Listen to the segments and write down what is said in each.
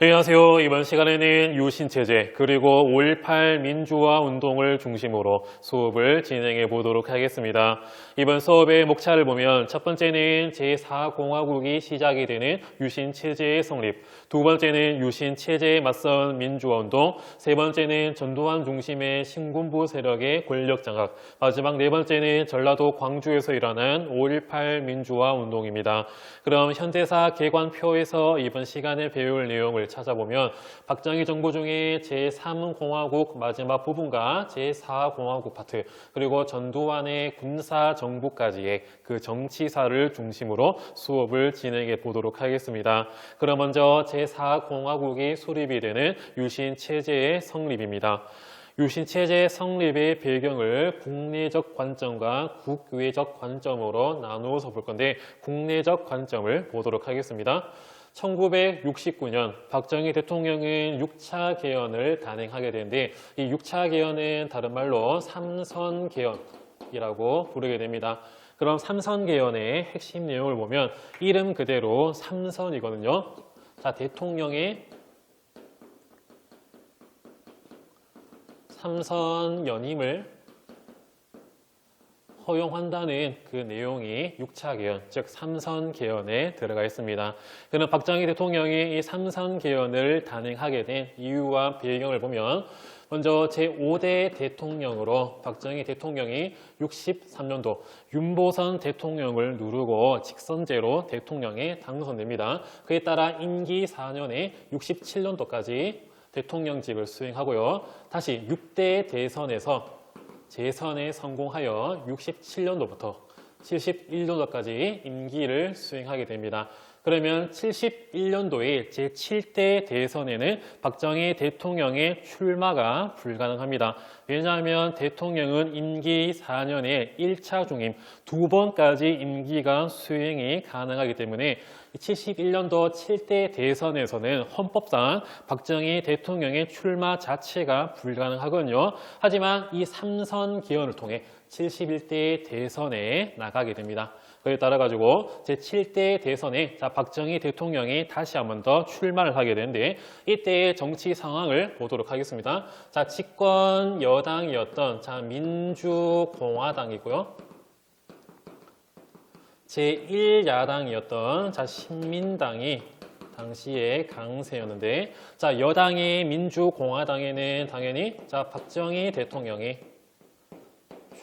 안녕하세요. 이번 시간에는 유신체제 그리고 5.18 민주화 운동을 중심으로 수업을 진행해 보도록 하겠습니다. 이번 수업의 목차를 보면 첫 번째는 제4공화국이 시작이 되는 유신체제의 성립, 두 번째는 유신체제에 맞선 민주화 운동, 세 번째는 전두환 중심의 신군부 세력의 권력 장악, 마지막 네 번째는 전라도 광주에서 일어난 5.18 민주화 운동입니다. 그럼 현대사 개관표에서 이번 시간에 배울 내용을 찾아보면 박정희 정부 중에 제3공화국 마지막 부분과 제4공화국 파트 그리고 전두환의 군사 정부까지의 그 정치사를 중심으로 수업을 진행해 보도록 하겠습니다. 그럼 먼저 제4공화국이 수립이 되는 유신 체제의 성립입니다. 유신체제 성립의 배경을 국내적 관점과 국외적 관점으로 나누어서 볼 건데 국내적 관점을 보도록 하겠습니다. 1969년 박정희 대통령은 6차 개헌을 단행하게 되는데 이 6차 개헌은 다른 말로 삼선 개헌이라고 부르게 됩니다. 그럼 삼선 개헌의 핵심 내용을 보면 이름 그대로 삼선이거든요. 자, 대통령의 삼선 연임을 허용한다는 그 내용이 6차 개헌, 즉 삼선 개헌에 들어가 있습니다. 그는 박정희 대통령이 이 삼선 개헌을 단행하게 된 이유와 배경을 보면 먼저 제5대 대통령으로 박정희 대통령이 63년도 윤보선 대통령을 누르고 직선제로 대통령에 당선됩니다. 그에 따라 임기 4년에 67년도까지 대통령직을 수행하고요. 다시 6대 대선에서 재선에 성공하여 67년도부터 71년도까지 임기를 수행하게 됩니다. 그러면 71년도에 제7대 대선에는 박정희 대통령의 출마가 불가능합니다. 왜냐하면 대통령은 임기 4년에 1차 중임 두 번까지 임기가 수행이 가능하기 때문에 71년도 7대 대선에서는 헌법상 박정희 대통령의 출마 자체가 불가능하거든요. 하지만 이 삼선 기원을 통해 71대 대선에 나가게 됩니다. 그에 따라 가지고 제 7대 대선에 자 박정희 대통령이 다시 한번 더 출마를 하게 되는데 이때의 정치 상황을 보도록 하겠습니다. 자 집권 여당이었던 자 민주공화당이고요. 제1야당이었던 자 신민당이 당시에 강세였는데 자 여당의 민주공화당에는 당연히 자 박정희 대통령이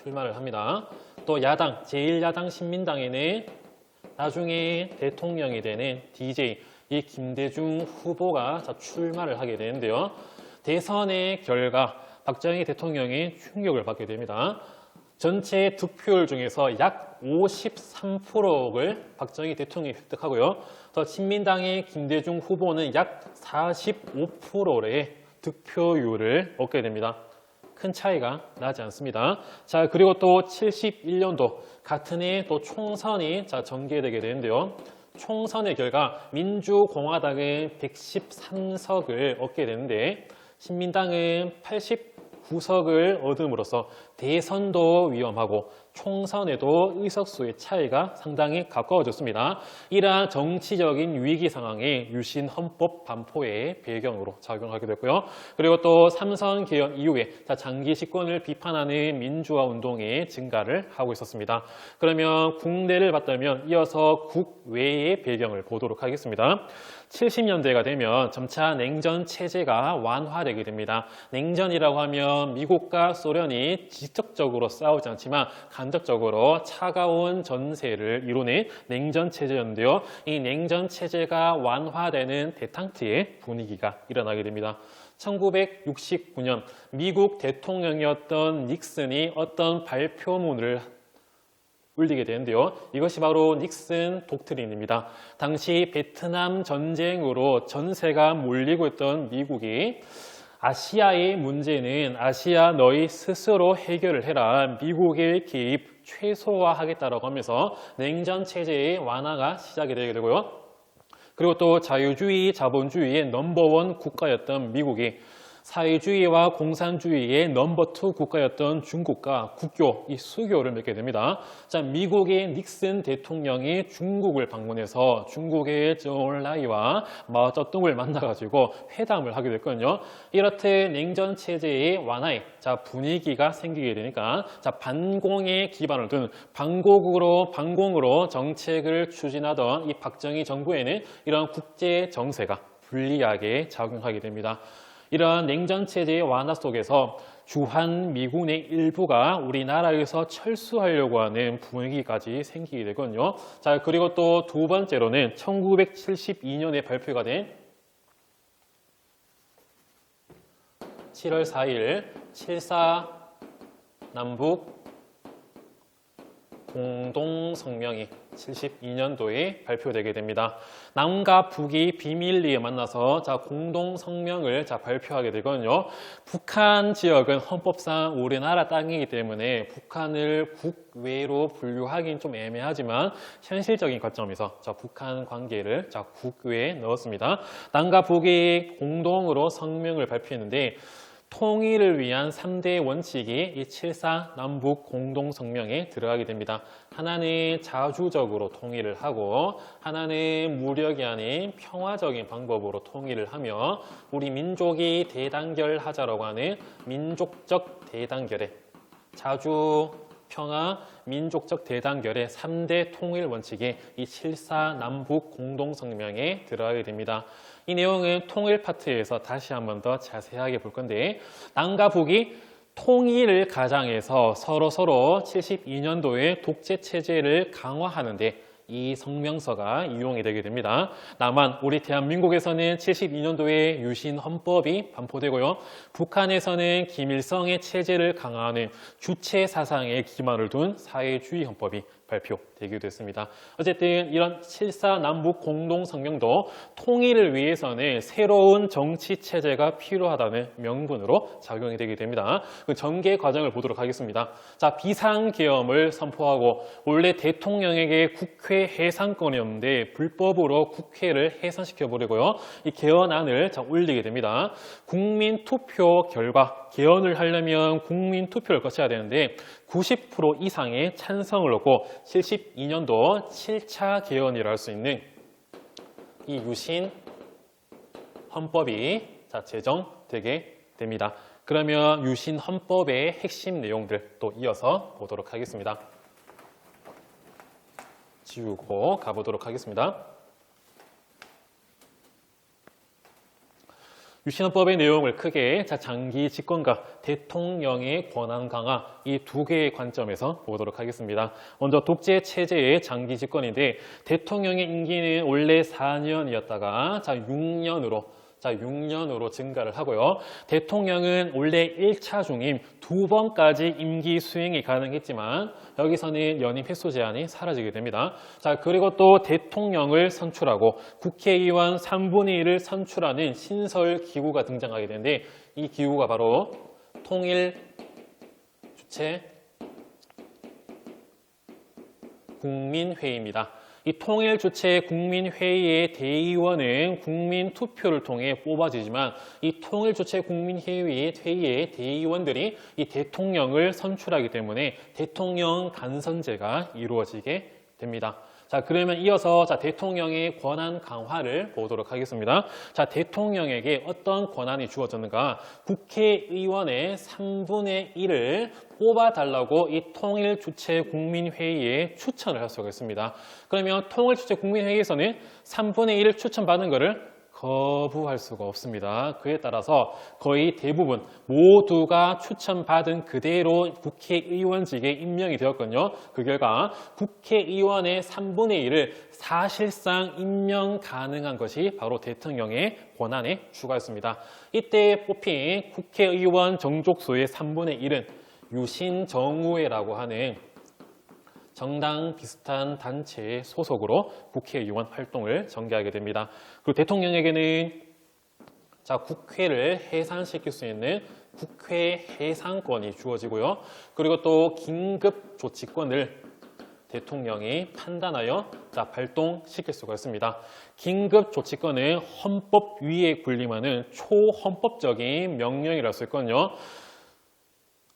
출마를 합니다. 또 야당 제1야당 신민당에는 나중에 대통령이 되는 DJ 이 김대중 후보가 자 출마를 하게 되는데요. 대선의 결과 박정희 대통령이 충격을 받게 됩니다. 전체 득표율 중에서 약 53%를 박정희 대통령이 획득하고요. 또 친민당의 김대중 후보는 약 45%의 득표율을 얻게 됩니다. 큰 차이가 나지 않습니다. 자, 그리고 또 71년도 같은 해 또 총선이 자, 전개되게 되는데요. 총선의 결과 민주공화당은 113석을 얻게 되는데 신민당은 89석을 얻음으로써 대선도 위험하고 총선에도 의석수의 차이가 상당히 가까워졌습니다. 이러한 정치적인 위기 상황에 유신 헌법 반포의 배경으로 작용하게 됐고요. 그리고 또 삼선 개헌 이후에 장기 집권을 비판하는 민주화 운동의 증가를 하고 있었습니다. 그러면 국내를 봤다면 이어서 국외의 배경을 보도록 하겠습니다. 70년대가 되면 점차 냉전 체제가 완화되게 됩니다. 냉전이라고 하면 미국과 소련이 직접적으로 싸우지 않지만 간접적으로 차가운 전세를 이루는 냉전 체제였는데요. 이 냉전 체제가 완화되는 대탕트의 분위기가 일어나게 됩니다. 1969년 미국 대통령이었던 닉슨이 어떤 발표문을 울리게 되는데요. 이것이 바로 닉슨 독트린입니다. 당시 베트남 전쟁으로 전세가 몰리고 있던 미국이 아시아의 문제는 아시아 너희 스스로 해결을 해라. 미국의 개입 최소화하겠다라고 하면서 냉전 체제의 완화가 시작이 되게 되고요. 그리고 또 자유주의, 자본주의의 넘버원 국가였던 미국이 사회주의와 공산주의의 넘버 투 국가였던 중국과 국교, 이 수교를 맺게 됩니다. 자, 미국의 닉슨 대통령이 중국을 방문해서 중국의 저올라이와 마오쩌둥을 만나가지고 회담을 하게 됐거든요. 이렇듯 냉전 체제의 완화에 자 분위기가 생기게 되니까 자 반공에 기반을 둔 반공으로 반공으로 정책을 추진하던 이 박정희 정부에는 이런 국제 정세가 불리하게 작용하게 됩니다. 이러한 냉전 체제의 완화 속에서 주한 미군의 일부가 우리나라에서 철수하려고 하는 분위기까지 생기게 되거든요. 자, 그리고 또 두 번째로는 1972년에 발표가 된 7월 4일 7.4 남북 공동성명이 72년도에 발표되게 됩니다. 남과 북이 비밀리에 만나서 자 공동 성명을 자 발표하게 되거든요. 북한 지역은 헌법상 우리나라 땅이기 때문에 북한을 국외로 분류하기는 좀 애매하지만 현실적인 관점에서 자 북한 관계를 자 국외에 넣었습니다. 남과 북이 공동으로 성명을 발표했는데 통일을 위한 3대 원칙이 이 7사 남북 공동성명에 들어가게 됩니다. 하나는 자주적으로 통일을 하고 하나는 무력이 아닌 평화적인 방법으로 통일을 하며 우리 민족이 대단결하자라고 하는 민족적 대단결에 자주 평화, 민족적 대단결의 3대 통일 원칙이 이 7사 남북 공동성명에 들어가게 됩니다. 이 내용은 통일 파트에서 다시 한 번 더 자세하게 볼 건데 남과 북이 통일을 가장해서 서로 서로 72년도에 독재 체제를 강화하는데 이 성명서가 이용이 되게 됩니다. 다만 우리 대한민국에서는 72년도에 유신 헌법이 반포되고요. 북한에서는 김일성의 체제를 강화하는 주체 사상에 기반을 둔 사회주의 헌법이 발표되기도 했습니다. 어쨌든 이런 7사 남북 공동 성명도 통일을 위해서는 새로운 정치 체제가 필요하다는 명분으로 작용이 되게 됩니다. 그 전개 과정을 보도록 하겠습니다. 자, 비상계엄을 선포하고 원래 대통령에게 국회 해산권이었는데 불법으로 국회를 해산시켜 버리고요. 이 개헌안을 자, 올리게 됩니다. 국민 투표 결과 개헌을 하려면 국민 투표를 거쳐야 되는데 90% 이상의 찬성을 얻고 72년도 7차 개헌이라 할 수 있는 이 유신 헌법이 자, 제정되게 됩니다. 그러면 유신 헌법의 핵심 내용들 또 이어서 보도록 하겠습니다. 지우고 가보도록 하겠습니다. 유신헌법의 내용을 크게 자, 장기 집권과 대통령의 권한 강화 이 두 개의 관점에서 보도록 하겠습니다. 먼저 독재 체제의 장기 집권인데 대통령의 임기는 원래 4년이었다가 자 6년으로 자 6년으로 증가를 하고요. 대통령은 원래 1차 중임 두 번까지 임기 수행이 가능했지만 여기서는 연임 횟수 제한이 사라지게 됩니다. 자 그리고 또 대통령을 선출하고 국회의원 3분의 1을 선출하는 신설 기구가 등장하게 되는데 이 기구가 바로 통일 주체 국민회의입니다. 이 통일 주체 국민회의의 대의원은 국민 투표를 통해 뽑아지지만 이 통일 주체 국민회의의 회의의 대의원들이 이 대통령을 선출하기 때문에 대통령 간선제가 이루어지게 됩니다. 자, 그러면 이어서 자, 대통령의 권한 강화를 보도록 하겠습니다. 자, 대통령에게 어떤 권한이 주어졌는가? 국회의원의 3분의 1을 뽑아달라고 이 통일 주체 국민회의에 추천을 할 수가 있습니다. 그러면 통일 주체 국민회의에서는 3분의 1을 추천받은 것을 거부할 수가 없습니다. 그에 따라서 거의 대부분 모두가 추천받은 그대로 국회의원직에 임명이 되었거든요. 그 결과 국회의원의 3분의 1을 사실상 임명 가능한 것이 바로 대통령의 권한에 추가했습니다. 이때 뽑힌 국회의원 정족수의 3분의 1은 유신정우회라고 하는 정당 비슷한 단체의 소속으로 국회의원 활동을 전개하게 됩니다. 그리고 대통령에게는 자 국회를 해산시킬 수 있는 국회 해산권이 주어지고요. 그리고 또 긴급 조치권을 대통령이 판단하여 자, 발동시킬 수가 있습니다. 긴급 조치권은 헌법 위에 군림하는 초헌법적인 명령이라 할수 있거든요.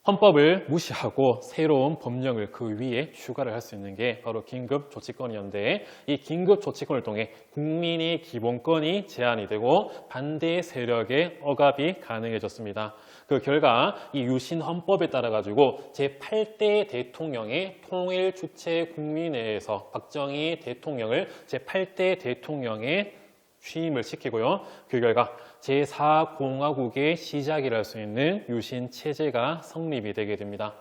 헌법을 무시하고 새로운 법령을 그 위에 추가를 할 수 있는 게 바로 긴급 조치권이었는데 이 긴급 조치권을 통해 국민의 기본권이 제한이 되고 반대 세력의 억압이 가능해졌습니다. 그 결과 이 유신 헌법에 따라 가지고 제 8대 대통령의 통일 주체 국민회에서 박정희 대통령을 제 8대 대통령의 취임을 시키고요. 그 결과 제4공화국의 시작이라 할 수 있는 유신 체제가 성립이 되게 됩니다.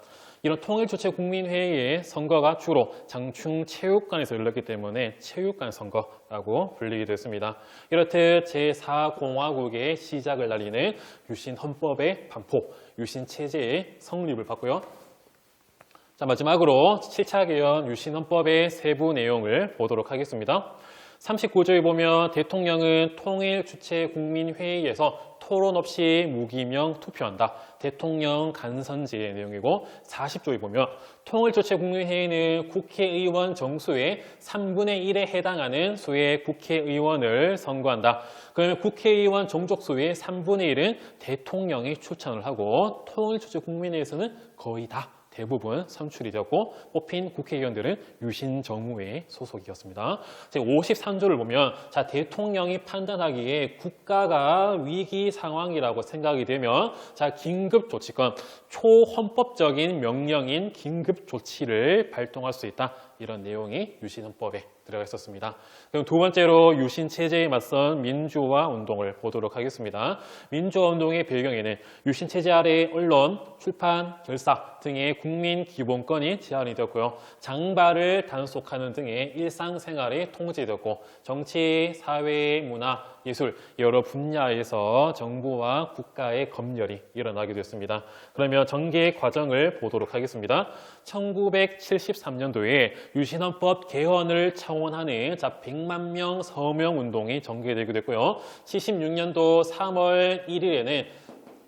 이런 통일주체 국민회의의 선거가 주로 장충 체육관에서 열렸기 때문에 체육관 선거라고 불리기도 했습니다. 이렇듯 제4공화국의 시작을 날리는 유신 헌법의 반포, 유신 체제의 성립을 받고요. 자, 마지막으로 7차 개헌 유신 헌법의 세부 내용을 보도록 하겠습니다. 39조에 보면 대통령은 통일 주체 국민회의에서 토론 없이 무기명 투표한다. 대통령 간선지의 내용이고 40조에 보면 통일 주체 국민회의는 국회의원 정수의 3분의 1에 해당하는 수의 국회의원을 선거한다. 그러면 국회의원 정족수의 3분의 1은 대통령이 추천을 하고 통일 주체 국민회의에서는 거의 다 대부분 선출이 되었고 뽑힌 국회의원들은 유신 정무회의 소속이었습니다. 제 53조를 보면 자 대통령이 판단하기에 국가가 위기 상황이라고 생각이 되면 자 긴급 조치권 초헌법적인 명령인 긴급 조치를 발동할 수 있다. 이런 내용이 유신헌법에 들어가 있었습니다. 그럼 두 번째로 유신 체제에 맞선 민주화 운동을 보도록 하겠습니다. 민주화 운동의 배경에는 유신 체제 아래 언론, 출판, 결사 등의 국민 기본권이 제한이 되었고요. 장발을 단속하는 등의 일상생활이 통제되었고 정치, 사회, 문화, 예술 여러 분야에서 정부와 국가의 검열이 일어나게 됐습니다. 그러면 전개 과정을 보도록 하겠습니다. 1973년도에 유신헌법 개헌을 청원하는 자 100만 명 서명 운동이 전개되게 됐고요. 76년도 3월 1일에는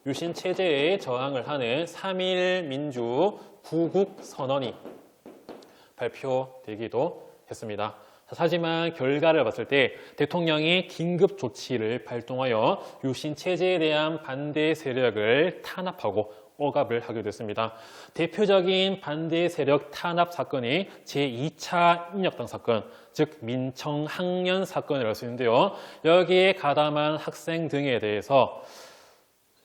유신 체제에 저항을 하는 3일 민주 구국 선언이 발표되기도 했습니다. 하지만 결과를 봤을 때 대통령이 긴급 조치를 발동하여 유신 체제에 대한 반대 세력을 탄압하고 억압을 하게 됐습니다. 대표적인 반대 세력 탄압 사건이 제2차 인혁당 사건, 즉 민청 학년 사건이라고 할 수 있는데요. 여기에 가담한 학생 등에 대해서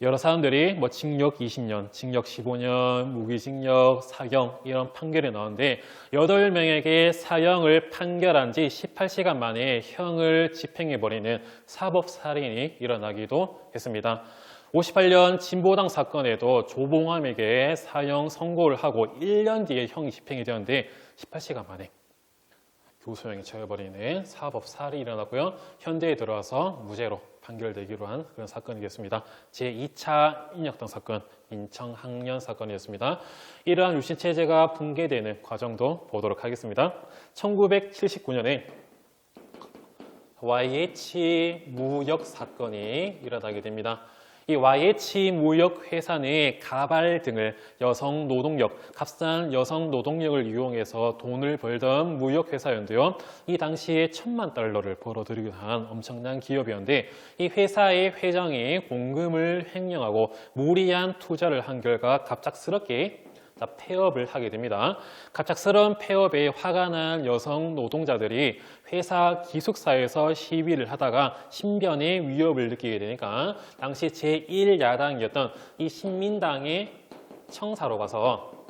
여러 사람들이 뭐 징역 20년, 징역 15년, 무기징역, 사형 이런 판결이 나오는데 8명에게 사형을 판결한 지 18시간 만에 형을 집행해버리는 사법살인이 일어나기도 했습니다. 58년 진보당 사건에도 조봉암에게 사형 선고를 하고 1년 뒤에 형이 집행이 되었는데 18시간 만에 교수형이 처해버리는 사법 살이 일어났고요. 현대에 들어와서 무죄로 판결되기로 한 그런 사건이겠습니다. 제2차 인혁당 사건, 인청학년 사건이었습니다. 이러한 유신체제가 붕괴되는 과정도 보도록 하겠습니다. 1979년에 YH 무역 사건이 일어나게 됩니다. 이 YH 무역 회사 내 가발 등을 여성 노동력, 값싼 여성 노동력을 이용해서 돈을 벌던 무역 회사였는데요. 이 당시에 천만 달러를 벌어들이기도 한 엄청난 기업이었는데 이 회사의 회장이 공금을 횡령하고 무리한 투자를 한 결과 갑작스럽게 자, 폐업을 하게 됩니다. 갑작스러운 폐업에 화가 난 여성 노동자들이 회사 기숙사에서 시위를 하다가 신변의 위협을 느끼게 되니까 당시 제1야당이었던 이 신민당의 청사로 가서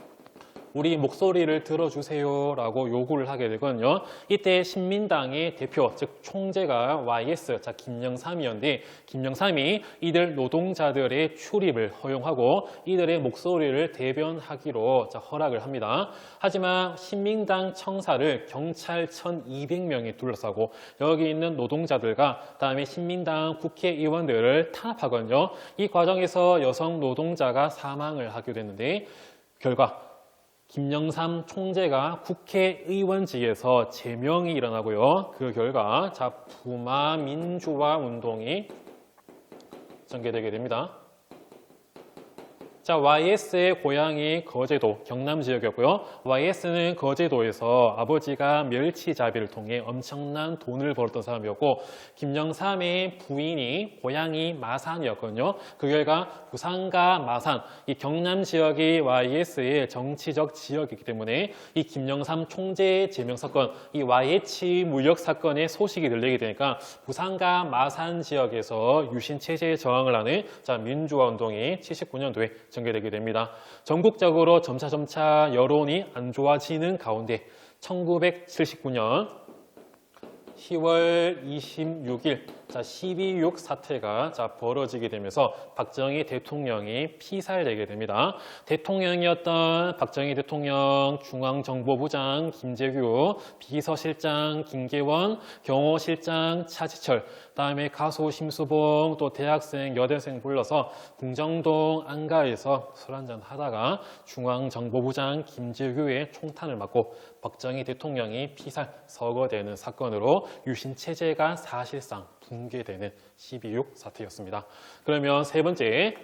우리 목소리를 들어주세요라고 요구를 하게 되거든요. 이때 신민당의 대표, 즉 총재가 YS, 자 김영삼이었는데 김영삼이 이들 노동자들의 출입을 허용하고 이들의 목소리를 대변하기로 자, 허락을 합니다. 하지만 신민당 청사를 경찰 1,200명이 둘러싸고 여기 있는 노동자들과 다음에 신민당 국회의원들을 탄압하거든요. 이 과정에서 여성 노동자가 사망을 하게 됐는데 결과 김영삼 총재가 국회의원직에서 제명이 일어나고요. 그 결과 자 부마 민주화 운동이 전개되게 됩니다. 자, YS의 고향이 거제도, 경남 지역이었고요. YS는 거제도에서 아버지가 멸치잡이를 통해 엄청난 돈을 벌었던 사람이었고, 김영삼의 부인이 고향이 마산이었거든요. 그 결과 부산과 마산, 이 경남 지역이 YS의 정치적 지역이기 때문에 이 김영삼 총재 제명 사건, 이 YH 무역 사건의 소식이 들리게 되니까 부산과 마산 지역에서 유신 체제에 저항을 하는 자, 민주화 운동이 79년도에 전개되게 됩니다. 전국적으로 점차점차 여론이 안 좋아지는 가운데 1979년 10월 26일 자 12.6 사태가 자 벌어지게 되면서 박정희 대통령이 피살되게 됩니다. 대통령이었던 박정희 대통령, 중앙정보부장 김재규, 비서실장 김계원, 경호실장 차지철, 다음에 가수 심수봉, 또 대학생, 여대생 불러서 궁정동 안가에서 술 한잔 하다가 중앙정보부장 김재규의 총탄을 맞고 박정희 대통령이 피살 서거되는 사건으로 유신 체제가 사실상 붕괴되는 12.6 사태였습니다. 그러면 세 번째,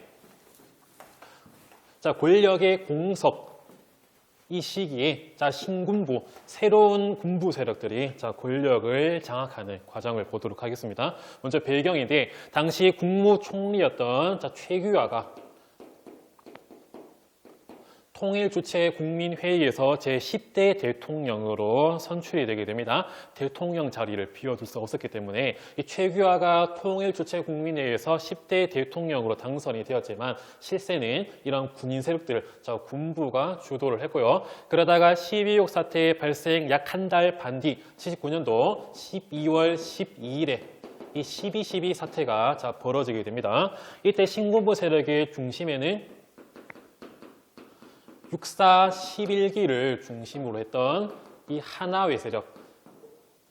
자 권력의 공석 이 시기에 자 신군부 새로운 군부 세력들이 자 권력을 장악하는 과정을 보도록 하겠습니다. 먼저 배경인데 당시 국무총리였던 자 최규하가 통일 주체 국민회의에서 제10대 대통령으로 선출이 되게 됩니다. 대통령 자리를 비워둘 수 없었기 때문에 이 최규하가 통일 주체 국민회의에서 10대 대통령으로 당선이 되었지만 실세는 이런 군인 세력들, 자 군부가 주도를 했고요. 그러다가 12.6 사태 발생 약 한 달 반 뒤 79년도 12월 12일에 이 12.12 사태가 자 벌어지게 됩니다. 이때 신군부 세력의 중심에는 육사 11기를 중심으로 했던 이 하나회 세력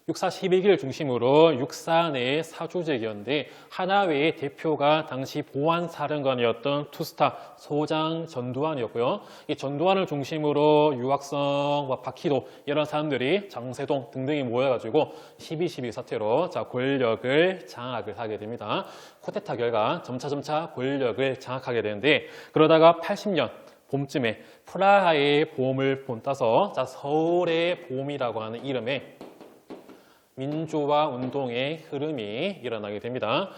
육사 11기를 중심으로 육사 내 사조직이었는데 하나회의 대표가 당시 보안사령관이었던 투스타 소장 전두환이었고요. 이 전두환을 중심으로 유학성, 뭐 박희도 이런 사람들이 장세동 등등이 모여가지고 12.12 사태로 자 권력을 장악을 하게 됩니다. 쿠데타 결과 점차점차 권력을 장악하게 되는데 그러다가 80년 봄쯤에 프라하의 봄을 본따서 자 서울의 봄이라고 하는 이름의 민주화 운동의 흐름이 일어나게 됩니다.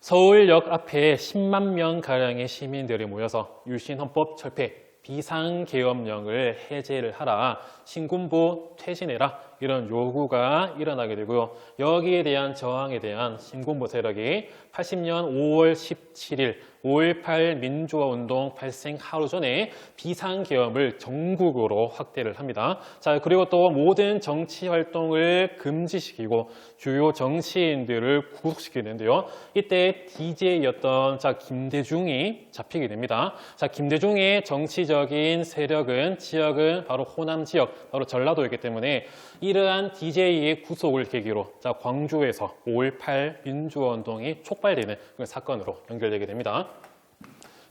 서울역 앞에 10만 명 가량의 시민들이 모여서 유신 헌법 철폐 비상계엄령을 해제를 하라 신군부 퇴진해라 이런 요구가 일어나게 되고요. 여기에 대한 저항에 대한 신군부 세력이 80년 5월 17일 5.18 민주화 운동 발생 하루 전에 비상계엄을 전국으로 확대를 합니다. 자, 그리고 또 모든 정치 활동을 금지시키고 주요 정치인들을 구속시키는데요. 이때 DJ였던 자, 김대중이 잡히게 됩니다. 자, 김대중의 정치적인 세력은 지역은 바로 호남 지역, 바로 전라도이기 때문에 이 러한 DJ의 구속을 계기로 자, 광주에서 5.18 민주화 운동이 촉발되는 그 사건으로 연결되게 됩니다.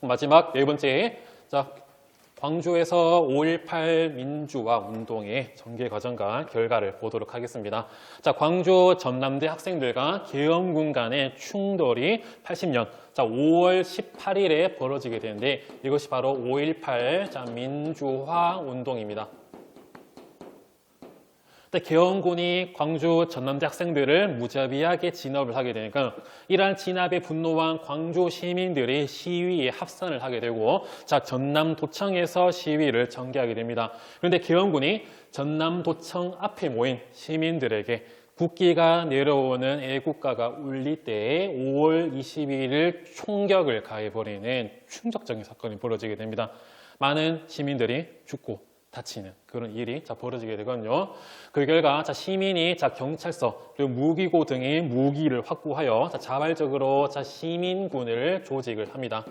마지막 네 번째, 자, 광주에서 5.18 민주화 운동의 전개 과정과 결과를 보도록 하겠습니다. 자, 광주 전남대 학생들과 계엄군 간의 충돌이 80년 자, 5월 18일에 벌어지게 되는데 이것이 바로 5.18 자, 민주화 운동입니다. 근데 계엄군이 광주 전남대 학생들을 무자비하게 진압을 하게 되니까 이러한 진압에 분노한 광주 시민들이 시위에 합산을 하게 되고 자 전남 도청에서 시위를 전개하게 됩니다. 그런데 계엄군이 전남 도청 앞에 모인 시민들에게 국기가 내려오는 애국가가 울릴 때에 5월 22일 총격을 가해버리는 충격적인 사건이 벌어지게 됩니다. 많은 시민들이 죽고 다치는 그런 일이 자 벌어지게 되거든요. 그 결과 자 시민이 자 경찰서 그리고 무기고 등의 무기를 확보하여 자 자발적으로 자 시민군을 조직을 합니다.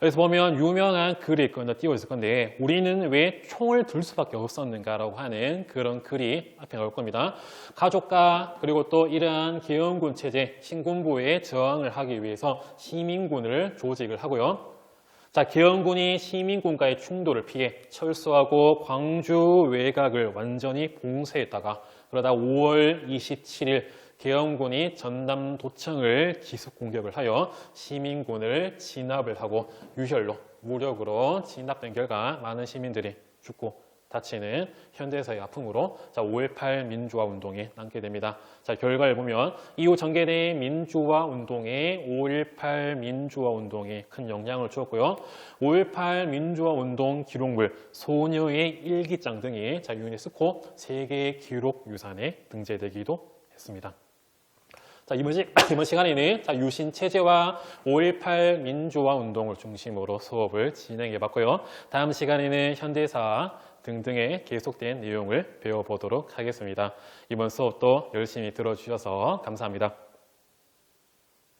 그래서 보면 유명한 글이 건너 띄워 있을 건데 우리는 왜 총을 들 수밖에 없었는가라고 하는 그런 글이 앞에 나올 겁니다. 가족과 그리고 또 이러한 계엄군 체제 신군부에 저항을 하기 위해서 시민군을 조직을 하고요. 자, 계엄군이 시민군과의 충돌을 피해 철수하고 광주 외곽을 완전히 봉쇄했다가 그러다 5월 27일 계엄군이 전남 도청을 기습 공격을 하여 시민군을 진압을 하고 유혈로 무력으로 진압된 결과 많은 시민들이 죽고 다치는 현대사의 아픔으로 자, 5.18 민주화 운동이 남게 됩니다. 자, 결과를 보면 이후 전개된 민주화 운동에 5.18 민주화 운동이 큰 영향을 주었고요. 5.18 민주화 운동 기록물 소녀의 일기장 등이 자, 유네스코 세계 기록 유산에 등재되기도 했습니다. 자, 이번, 시, 이번 시간에는 자, 유신 체제와 5.18 민주화 운동을 중심으로 수업을 진행해 봤고요. 다음 시간에는 현대사 등등의 계속된 내용을 배워보도록 하겠습니다. 이번 수업도 열심히 들어주셔서 감사합니다.